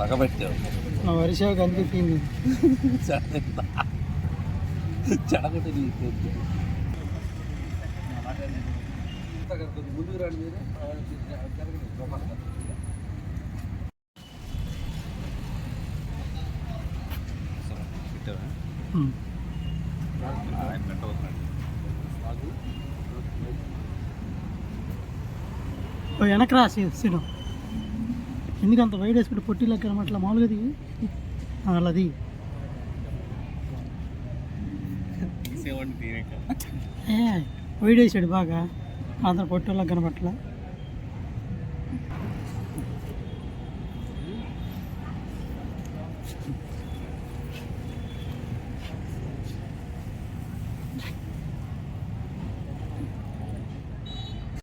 పగబెట్టావు నా వరిసే కనిపించింది చెడగొట్టి నీకు ముందుకు రండి మీరు జరగండి గోపాల్ గారు. ఉమ్. ఓ వెనక్కి రా సీను ఎందుకు అంత వైడ్ వేసుకుంటే పొట్టి లెక్క అట్లా మామూలుగా దిగి. అలా దిగి. ఏ వైడ్ వేసాడు బాగా. అందరు పొట్టోళ్ళకి కనపట్ల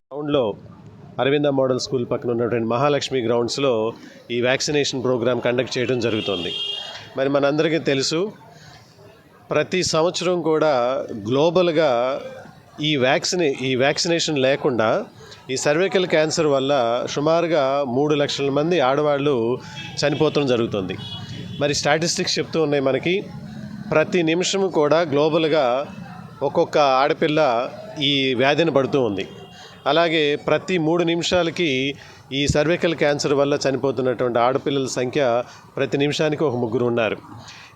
గ్రౌండ్లో అరవింద మోడల్ స్కూల్ పక్కన ఉన్నటువంటి మహాలక్ష్మి గ్రౌండ్స్లో ఈ వ్యాక్సినేషన్ ప్రోగ్రామ్ కండక్ట్ చేయడం జరుగుతుంది. మరి మనందరికీ తెలుసు ప్రతి సంవత్సరం కూడా గ్లోబల్గా ఈ వ్యాక్సినే ఈ వ్యాక్సినేషన్ లేకుండా ఈ సర్వైకల్ క్యాన్సర్ వల్ల సుమారుగా మూడు లక్షల మంది ఆడవాళ్ళు చనిపోవడం జరుగుతుంది. మరి స్టాటిస్టిక్స్ చెప్తూ ఉన్నాయి మనకి ప్రతి నిమిషం కూడా గ్లోబల్గా ఒక్కొక్క ఆడపిల్ల ఈ వ్యాధిని పడుతూ ఉంది. అలాగే ప్రతి మూడు నిమిషాలకి ఈ సర్వికల్ క్యాన్సర్ వల్ల చనిపోతున్నటువంటి ఆడపిల్లల సంఖ్య ప్రతి నిమిషానికి ఒక ముగ్గురు ఉన్నారు.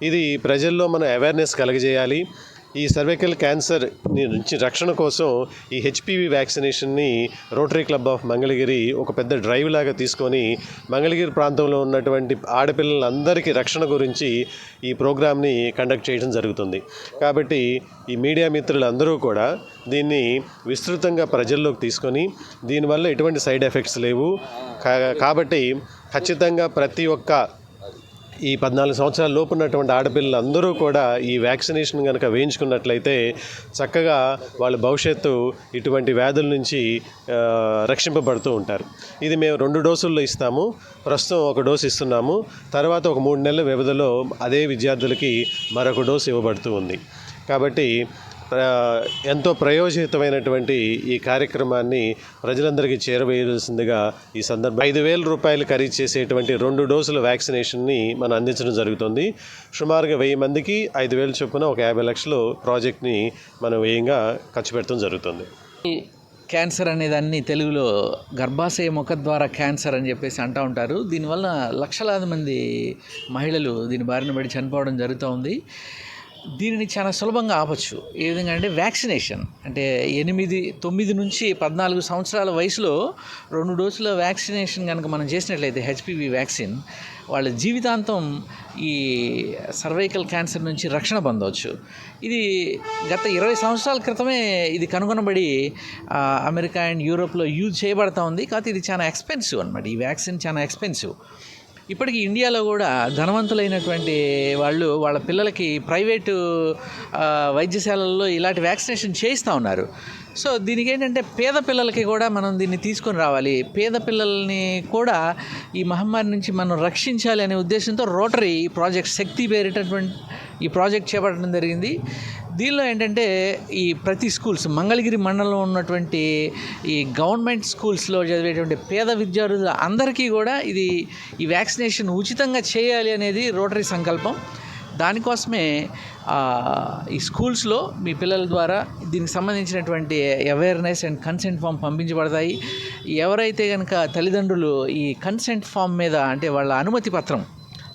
ఇది ప్రజల్లో మనం అవేర్నెస్ కలగజేయాలి. ఈ సర్వైకల్ క్యాన్సర్ నుంచి రక్షణ కోసం ఈ హెచ్పివి వ్యాక్సినేషన్ని రోటరీ క్లబ్ ఆఫ్ మంగళగిరి ఒక పెద్ద డ్రైవ్ లాగా తీసుకొని మంగళగిరి ప్రాంతంలో ఉన్నటువంటి ఆడపిల్లలందరికీ రక్షణ గురించి ఈ ప్రోగ్రామ్ని కండక్ట్ చేయడం జరుగుతుంది. కాబట్టి ఈ మీడియా మిత్రులందరూ కూడా దీన్ని విస్తృతంగా ప్రజల్లోకి తీసుకొని దీనివల్ల ఎటువంటి సైడ్ ఎఫెక్ట్స్ లేవు. కా- కాబట్టి ఖచ్చితంగా ప్రతి ఒక్క ఈ పద్నాలుగు సంవత్సరాల లోపు ఉన్నటువంటి ఆడపిల్లలందరూ కూడా ఈ వ్యాక్సినేషన్ కనుక వేయించుకున్నట్లయితే చక్కగా వాళ్ళ భవిష్యత్తు ఇటువంటి వ్యాధుల నుంచి రక్షింపబడుతూ ఉంటారు. ఇది మేము రెండు డోసుల్లో ఇస్తాము. ప్రస్తుతం ఒక డోసు ఇస్తున్నాము. తర్వాత ఒక మూడు నెలల వ్యవధిలో అదే విద్యార్థులకి మరొక డోసు ఇవ్వబడుతూ ఉంది. కాబట్టి ఎంతో ప్రయోజనమైనటువంటి ఈ కార్యక్రమాన్ని ప్రజలందరికీ చేరవేయాల్సిందిగా ఈ సందర్భం ఐదు వేల రూపాయలు ఖరీదు చేసేటువంటి రెండు డోసుల వ్యాక్సినేషన్ని మనం అందించడం జరుగుతుంది. సుమారుగా వెయ్యి మందికి ఐదు వేలు చొప్పున ఒక యాభై లక్షలు ప్రాజెక్ట్ని మనం వ్యయంగా ఖర్చు పెట్టడం జరుగుతుంది. క్యాన్సర్ అనేదాన్ని తెలుగులో గర్భాశయ ముఖ ద్వారా క్యాన్సర్ అని చెప్పేసి అంటూ ఉంటారు. దీనివల్ల లక్షలాది మంది మహిళలు దీని బారిన పడి చనిపోవడం జరుగుతూ ఉంది దీనిని చాలా సులభంగా ఆపచ్చు. ఏ విధంగా అంటే వ్యాక్సినేషన్. అంటే ఎనిమిది తొమ్మిది నుంచి పద్నాలుగు సంవత్సరాల వయసులో రెండు డోసుల వ్యాక్సినేషన్ కనుక మనం చేసినట్లయితే హెచ్పివి వ్యాక్సిన్ వాళ్ళ జీవితాంతం ఈ సర్వైకల్ క్యాన్సర్ నుంచి రక్షణ పొందవచ్చు ఇది గత ఇరవై సంవత్సరాల క్రితమే ఇది కనుగొనబడి అమెరికా అండ్ యూరోప్లో యూజ్ చేయబడతా ఉంది. కాకపోతే ఇది చాలా ఎక్స్పెన్సివ్ అనమాట ఈ వ్యాక్సిన్ చాలా ఎక్స్పెన్సివ్. ఇప్పటికి ఇండియాలో కూడా ధనవంతులైనటువంటి వాళ్ళు వాళ్ళ పిల్లలకి ప్రైవేటు వైద్యశాలల్లో ఇలాంటి వ్యాక్సినేషన్ చేయిస్తూ ఉన్నారు. సో దీనికి ఏంటంటే పేద పిల్లలకి కూడా మనం దీన్ని తీసుకొని రావాలి. పేద పిల్లల్ని కూడా ఈ మహమ్మారి నుంచి మనం రక్షించాలి అనే ఉద్దేశంతో రోటరీ ప్రాజెక్ట్ శక్తి పేరిటటువంటి ఈ ప్రాజెక్ట్ చేపట్టడం జరిగింది. దీనిలో ఏంటంటే ఈ ప్రతి స్కూల్స్ మంగళగిరి మండలంలో ఉన్నటువంటి ఈ గవర్నమెంట్ స్కూల్స్లో చదివేటువంటి పేద విద్యార్థుల అందరికీ కూడా ఇది ఈ వ్యాక్సినేషన్ ఉచితంగా చేయాలి అనేది రోటరీ సంకల్పం. దానికోసమే ఈ స్కూల్స్లో మీ పిల్లల ద్వారా దీనికి సంబంధించినటువంటి అవేర్నెస్ అండ్ కన్సెంట్ ఫామ్ పంపించబడతాయి. ఎవరైతే కనుక తల్లిదండ్రులు ఈ కన్సెంట్ ఫామ్ మీద అంటే వాళ్ళ అనుమతి పత్రం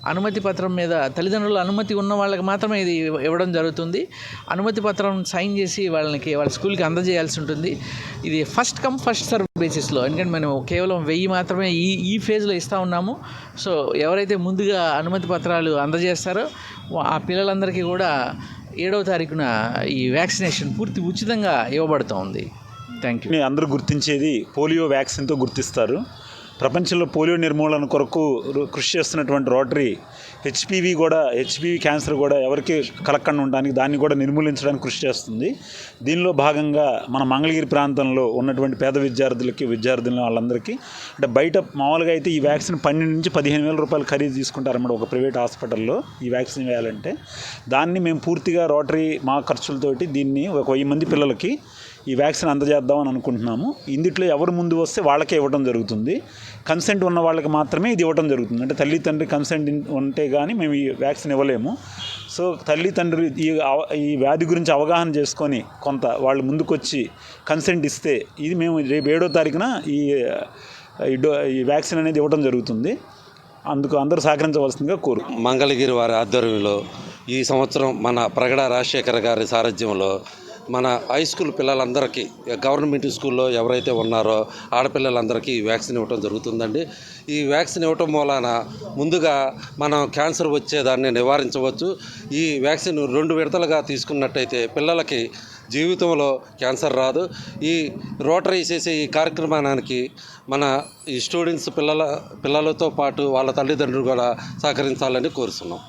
అనుమతి పత్రం మీద తల్లిదండ్రుల అనుమతి ఉన్న వాళ్ళకి మాత్రమే ఇది ఇవ్వడం జరుగుతుంది. అనుమతి పత్రం సైన్ చేసి వాళ్ళకి వాళ్ళ స్కూల్కి అందజేయాల్సి ఉంటుంది. ఇది ఫస్ట్ కమ్ ఫస్ట్ సర్వ్ బేసిస్లో. ఎందుకంటే మనం కేవలం వెయ్యి మాత్రమే ఈ ఈ ఫేజ్లో ఇస్తూ ఉన్నాము. సో ఎవరైతే ముందుగా అనుమతి పత్రాలు అందజేస్తారో ఆ పిల్లలందరికీ కూడా ఏడవ తారీఖున ఈ వ్యాక్సినేషన్ పూర్తి ఉచితంగా ఇవ్వబడుతోంది. Thank you. అందరూ గుర్తించేది పోలియో వ్యాక్సిన్తో గుర్తిస్తారు. ప్రపంచంలో పోలియో నిర్మూలన కొరకు రు- కృషి చేస్తున్నటువంటి రోటరీ హెచ్పివి కూడా హెచ్పివి క్యాన్సర్ కూడా ఎవరికి కలక్కండి ఉండడానికి దాన్ని కూడా నిర్మూలించడానికి కృషి చేస్తుంది. దీనిలో భాగంగా మన మంగళగిరి ప్రాంతంలో ఉన్నటువంటి పేద విద్యార్థులకి విద్యార్థులను వాళ్ళందరికీ అంటే బయట మామూలుగా అయితే ఈ వ్యాక్సిన్ పన్నెండు నుంచి పదిహేను వేల రూపాయలు ఖరీదు తీసుకుంటారన్నమాట ఒక ప్రైవేట్ హాస్పిటల్లో ఈ వ్యాక్సిన్ వేయాలంటే. దాన్ని మేము పూర్తిగా రోటరీ మా ఖర్చులతోటి దీన్ని ఒక వెయ్యి మంది పిల్లలకి ఈ వ్యాక్సిన్ అందజేద్దామని అనుకుంటున్నాము. ఇందుట్లో ఎవరు ముందు వస్తే వాళ్ళకే ఇవ్వడం జరుగుతుంది. కన్సెంట్ ఉన్న వాళ్ళకి మాత్రమే ఇది ఇవ్వడం జరుగుతుంది. అంటే తల్లి తండ్రి కన్సెంట్ ఉంటే కానీ మేము ఈ వ్యాక్సిన్ ఇవ్వలేము. సో తల్లి తండ్రి ఈ ఈ వ్యాధి గురించి అవగాహన చేసుకొని కొంత వాళ్ళు ముందుకొచ్చి కన్సెంట్ ఇస్తే ఇది మేము రేపు ఏడో తారీఖున ఈ ఈ డో ఈ వ్యాక్సిన్ అనేది ఇవ్వడం జరుగుతుంది. అందుకు అందరూ సహకరించవలసిందిగా కోరు మంగళగిరి వారి ఆధ్వర్యంలో ఈ సంవత్సరం మన ప్రగడ రాజశేఖర్ గారి సారథ్యంలో మన హై స్కూల్ పిల్లలందరికీ గవర్నమెంట్ స్కూల్లో ఎవరైతే ఉన్నారో ఆడపిల్లలందరికీ ఈ వ్యాక్సిన్ ఇవ్వటం జరుగుతుందండి. ఈ వ్యాక్సిన్ ఇవ్వటం మూలాన ముందుగా మనం క్యాన్సర్ వచ్చేదాన్ని నివారించవచ్చు. ఈ వ్యాక్సిన్ రెండు విడతలుగా తీసుకున్నట్టయితే పిల్లలకి జీవితంలో క్యాన్సర్ రాదు. ఈ రోటరీ చేసే ఈ కార్యక్రమానికి మన ఈ స్టూడెంట్స్ పిల్లల పిల్లలతో పాటు వాళ్ళ తల్లిదండ్రులు కూడా సహకరించాలని కోరుతున్నాం